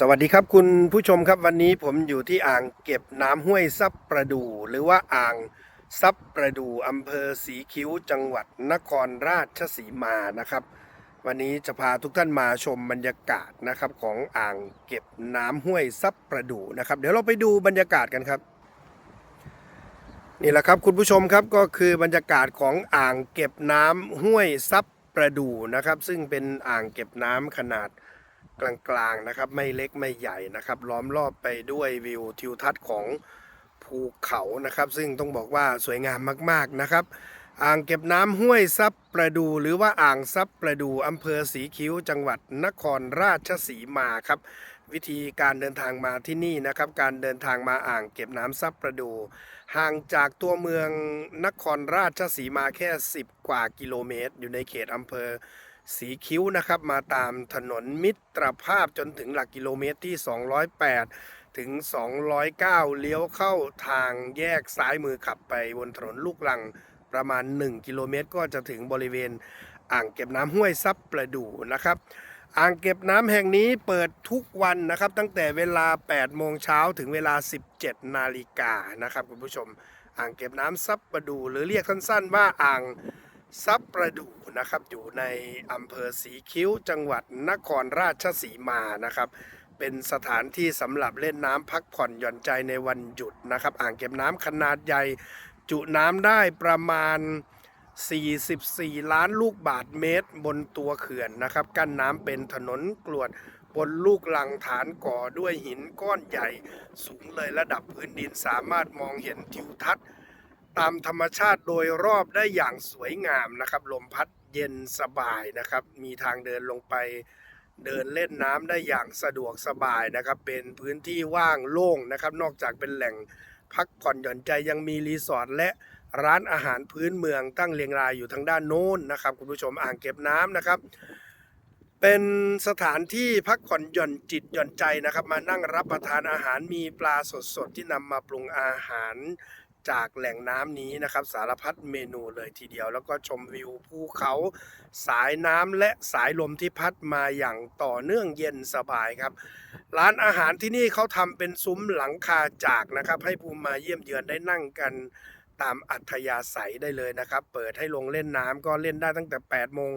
สวัสดีครับคุณผู้ชมครับวันนี้ผมอยู่ที่อ่างเก็บน้ำห้วยซับประดู หรือว่าอ่างซับประดูอำเภอสีคิ้วจังหวัดนครราชสีมานะครับ วันนี้จะพาทุกท่านมาชมบรรยากาศนะครับของอ่างเก็บน้ำห้วยซับประดูนะครับ เดี๋ยวเราไปดูบรรยากาศกันครับ นี่แหละครับคุณผู้ชมครับก็คือบรรยากาศของอ่างเก็บน้ำห้วยซับประดูนะครับ ซึ่งเป็นอ่างเก็บน้ำขนาด กลางๆนะครับ ไม่เล็กไม่ใหญ่นะครับ ล้อมรอบไปด้วยวิวทิวทัศน์ของภูเขานะครับ ซึ่งต้องบอกว่าสวยงามมากๆนะครับ อ่างเก็บน้ำห้วยซับประดู หรือว่าอ่างซับประดูอำเภอสีคิ้ว จังหวัดนครราชสีมาครับ วิธีการเดินทางมาที่นี่นะครับ การเดินทางมาอ่างเก็บน้ำซับประดู ห่างจากตัวเมืองนครราชสีมาแค่ 10 กว่ากิโลเมตร อยู่ในเขตอำเภอ สีคิ้วนะครับ มาตามถนนมิตรภาพจนถึงหลักกิโลเมตรที่ 208 ถึง 209 เลี้ยวเข้าทางแยกซ้ายมือขับไปบนถนนลูกลังประมาณ 1 กิโลเมตร ก็จะถึงบริเวณอ่างเก็บน้ำห้วยซับประดูนะครับอ่างเก็บน้ำแห่งนี้เปิดทุกวันนะครับ ตั้งแต่เวลา 8 โมงเช้าถึงเวลา 17 นาฬิกานะครับคุณผู้ชม อ่างเก็บน้ำซับประดูหรือเรียกสั้นๆว่าอ่างซับประดู นะครับ อยู่ในอำเภอสีคิ้วจังหวัดนครราชสีมานะครับ เป็นสถานที่สำหรับเล่นน้ำพักผ่อนหย่อนใจในวันหยุดนะครับ อ่างเก็บน้ำขนาดใหญ่ จุน้ำได้ประมาณ 44 ล้านลูกบาทเมตรบนตัวเขื่อนนะครับ กั้นน้ำเป็นถนนกรวดบนลูกลังฐานก่อด้วยหินก้อนใหญ่ สูงเลยระดับพื้นดินสามารถมองเห็นทิวทัศน์ตามธรรมชาติโดยรอบได้อย่างสวยงามนะครับ ลมพัด เย็นสบายนะครับ มีทางเดินลงไปเดินเล่นน้ำได้อย่างสะดวกสบายนะครับ เป็นพื้นที่ว่างโล่งนะครับ นอกจากเป็นแหล่งพักผ่อนหย่อนใจยังมีรีสอร์ทและร้านอาหารพื้นเมืองตั้งเรียงรายอยู่ทางด้านโน้นนะครับ คุณผู้ชมอ่างเก็บน้ำนะครับ เป็นสถานที่พักผ่อนหย่อนจิตหย่อนใจนะครับ มานั่งรับประทานอาหารมีปลาสดๆที่นำมาปรุงอาหาร จากแหล่งน้ำนี้นะครับ สารพัดเมนูเลยทีเดียว แล้วก็ชมวิวภูเขาสายน้ำและสายลมที่พัดมาอย่างต่อเนื่องเย็นสบายครับ ร้านอาหารที่นี่เขาทำเป็นซุ้มหลังคาจากนะครับ ให้ผู้มาเยี่ยมเยือนได้นั่งกันตามอัธยาศัยได้เลยนะครับ เปิดให้ลงเล่นน้ำก็เล่นได้ตั้งแต่ 8 โมง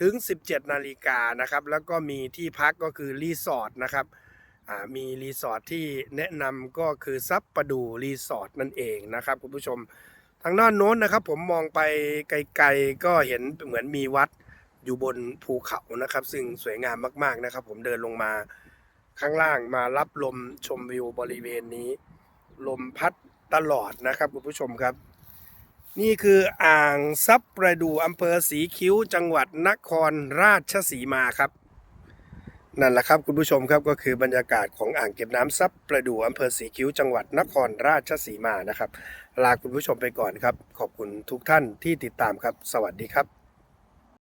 ถึง 17 นาฬิกานะครับ แล้วก็มีที่พักก็คือรีสอร์ทนะครับ มีรีสอร์ทที่แนะนำก็คือซับประดูรีสอร์ทนั่นเองนะครับคุณผู้ชมทางด้านโน้นนะครับ ผมมองไปไกลๆก็เห็นเหมือนมีวัดอยู่บนภูเขานะครับ ซึ่งสวยงามมากๆนะครับ ผมเดินลงมาข้างล่างมารับลมชมวิวบริเวณนี้ ลมพัดตลอดนะครับคุณผู้ชมครับ นี่คืออ่างซับประดูอำเภอสีคิ้วจังหวัดนครราชสีมาครับ นั่นแหละครับคุณผู้ชมครับก็คือบรรยากาศของอ่างเก็บน้ำซับประดูอำเภอสีคิ้วจังหวัดนครราชสีมานะครับ ลาคุณผู้ชมไปก่อนครับ ขอบคุณทุกท่านที่ติดตามครับ สวัสดีครับ